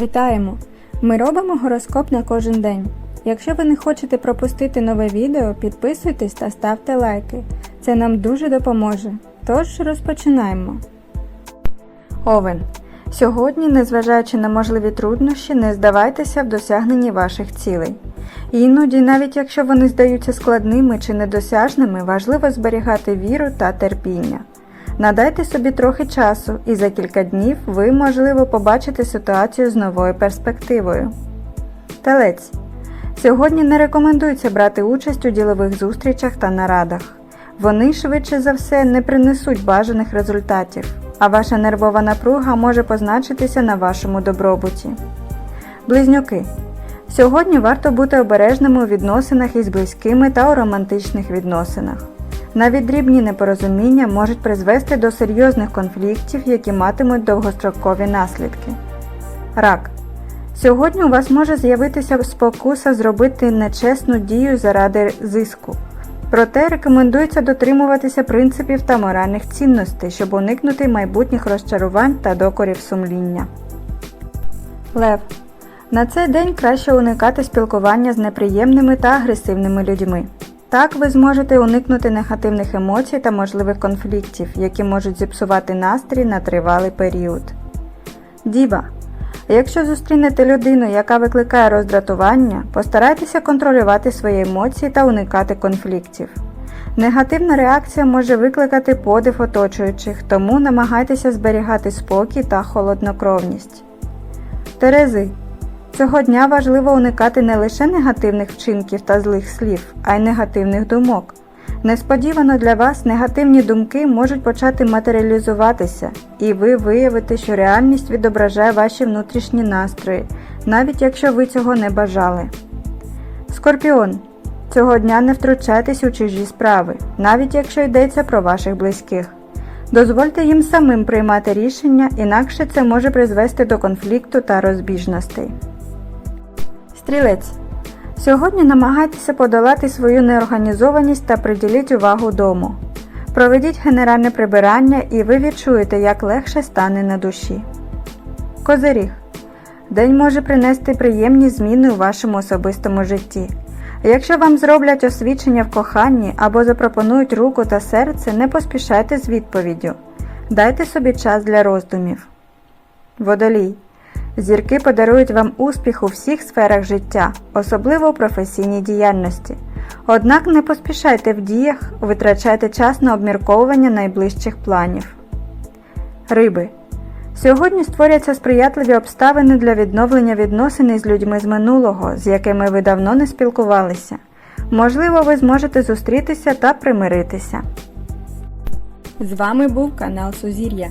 Вітаємо! Ми робимо гороскоп на кожен день. Якщо ви не хочете пропустити нове відео, підписуйтесь та ставте лайки. Це нам дуже допоможе. Тож розпочинаємо. Овен. Сьогодні, незважаючи на можливі труднощі, не здавайтеся в досягненні ваших цілей. Іноді, навіть якщо вони здаються складними чи недосяжними, важливо зберігати віру та терпіння. Надайте собі трохи часу, і за кілька днів ви, можливо, побачите ситуацію з новою перспективою. Телець. Сьогодні не рекомендується брати участь у ділових зустрічах та нарадах. Вони швидше за все не принесуть бажаних результатів, а ваша нервова напруга може позначитися на вашому добробуті. Близнюки. Сьогодні варто бути обережними у відносинах із близькими та у романтичних відносинах. Навіть дрібні непорозуміння можуть призвести до серйозних конфліктів, які матимуть довгострокові наслідки. Рак. Сьогодні у вас може з'явитися спокуса зробити нечесну дію заради зиску. Проте рекомендується дотримуватися принципів та моральних цінностей, щоб уникнути майбутніх розчарувань та докорів сумління. Лев. На цей день краще уникати спілкування з неприємними та агресивними людьми. Так ви зможете уникнути негативних емоцій та можливих конфліктів, які можуть зіпсувати настрій на тривалий період. Діва. Якщо зустрінете людину, яка викликає роздратування, постарайтеся контролювати свої емоції та уникати конфліктів. Негативна реакція може викликати подив оточуючих, тому намагайтеся зберігати спокій та холоднокровність. Терези. Цього дня важливо уникати не лише негативних вчинків та злих слів, а й негативних думок. Несподівано для вас негативні думки можуть почати матеріалізуватися, і ви виявите, що реальність відображає ваші внутрішні настрої, навіть якщо ви цього не бажали. Скорпіон. Цього дня не втручайтесь у чужі справи, навіть якщо йдеться про ваших близьких. Дозвольте їм самим приймати рішення, інакше це може призвести до конфлікту та розбіжностей. Стрілець. Сьогодні намагайтеся подолати свою неорганізованість та приділіть увагу дому. Проведіть генеральне прибирання і ви відчуєте, як легше стане на душі. Козиріг. День може принести приємні зміни у вашому особистому житті. Якщо вам зроблять освідчення в коханні або запропонують руку та серце, не поспішайте з відповіддю. Дайте собі час для роздумів. Водолій. Зірки подарують вам успіх у всіх сферах життя, особливо у професійній діяльності. Однак не поспішайте в діях, витрачайте час на обмірковування найближчих планів. Риби. Сьогодні створяться сприятливі обставини для відновлення відносин із людьми з минулого, з якими ви давно не спілкувалися. Можливо, ви зможете зустрітися та примиритися. З вами був канал Сузір'я.